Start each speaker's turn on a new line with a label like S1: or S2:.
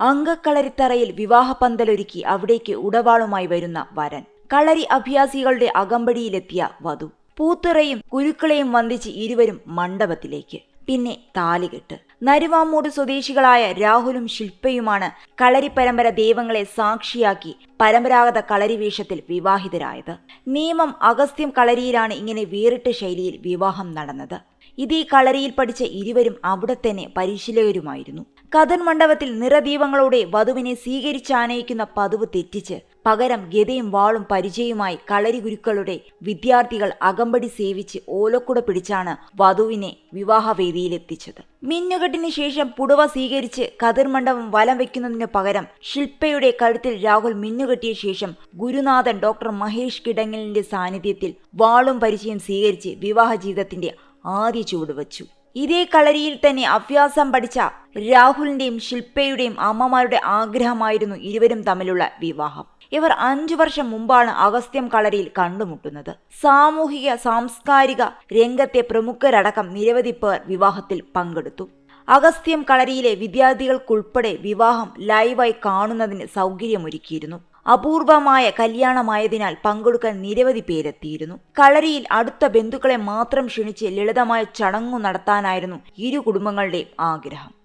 S1: അങ്കക്കളരിത്തറയിൽ വിവാഹപന്തലൊരുക്കി അവിടേക്ക് ഉടവാളുമായി വരുന്ന വരൻ. കളരി അഭ്യാസികളുടെ അകമ്പടിയിലെത്തിയ വധു. പൂത്തുറയും കുരുക്കളെയും വന്ദിച്ച് ഇരുവരും മണ്ഡപത്തിലേക്ക്. പിന്നെ താലികെട്ട്. നരുവാമൂട് സ്വദേശികളായ രാഹുലും ശില്പയുമാണ് കളരി പരമ്പര ദൈവങ്ങളെ സാക്ഷിയാക്കി പരമ്പരാഗത കളരി വേഷത്തിൽ വിവാഹിതരായത്. നിയമം അഗസ്ത്യം കളരിയിലാണ് ഇങ്ങനെ വേറിട്ട ശൈലിയിൽ വിവാഹം നടന്നത്. ഇതേ കളരിയിൽ പഠിച്ച ഇരുവരും അവിടെ തന്നെ പരിശീലകരുമായിരുന്നു. കഥൻ മണ്ഡപത്തിൽ നിറദീപങ്ങളോടെ വധുവിനെ സ്വീകരിച്ചാനയിക്കുന്ന പതിവ് തെറ്റിച്ച് പകരം ഗതയും വാളും പരിചയവുമായി കളരി ഗുരുക്കളുടെ വിദ്യാർത്ഥികൾ അകമ്പടി സേവിച്ച് ഓലക്കുട പിടിച്ചാണ് വധുവിനെ വിവാഹവേദിയിലെത്തിച്ചത്. മിന്നുകെട്ടിന് ശേഷം പുടവ സ്വീകരിച്ച് കതിർ മണ്ഡപം വലം വെക്കുന്നതിനു പകരം ശില്പയുടെ കഴുത്തിൽ രാഹുൽ മിന്നുകെട്ടിയ ശേഷം ഗുരുനാഥൻ ഡോക്ടർ മഹേഷ് കിടങ്ങലിന്റെ സാന്നിധ്യത്തിൽ വാളും പരിചയം സ്വീകരിച്ച് വിവാഹ ജീവിതത്തിന്റെ ആദ്യ ചുവട് വച്ചു. ഇതേ കളരിയിൽ തന്നെ അഭ്യാസം പഠിച്ച രാഹുലിന്റെയും ശില്പയുടെയും അമ്മമാരുടെ ആഗ്രഹമായിരുന്നു ഇരുവരും തമ്മിലുള്ള വിവാഹം. ഇവർ അഞ്ചു വർഷം മുമ്പാണ് അഗസ്ത്യം കളരിയിൽ കണ്ടുമുട്ടുന്നത്. സാമൂഹിക സാംസ്കാരിക രംഗത്തെ പ്രമുഖരടക്കം നിരവധി പേർ വിവാഹത്തിൽ പങ്കെടുത്തു. അഗസ്ത്യം കളരിയിലെ വിദ്യാർത്ഥികൾക്കുൾപ്പെടെ വിവാഹം ലൈവായി കാണുന്നതിന് സൗകര്യമൊരുക്കിയിരുന്നു. അപൂർവമായ കല്യാണമായതിനാൽ പങ്കെടുക്കാൻ നിരവധി പേരെത്തിയിരുന്നു. കളരിയിൽ അടുത്ത ബന്ധുക്കളെ മാത്രം ക്ഷണിച്ച് ലളിതമായ ചടങ്ങു നടത്താനായിരുന്നു ഇരു കുടുംബങ്ങളുടെയും ആഗ്രഹം.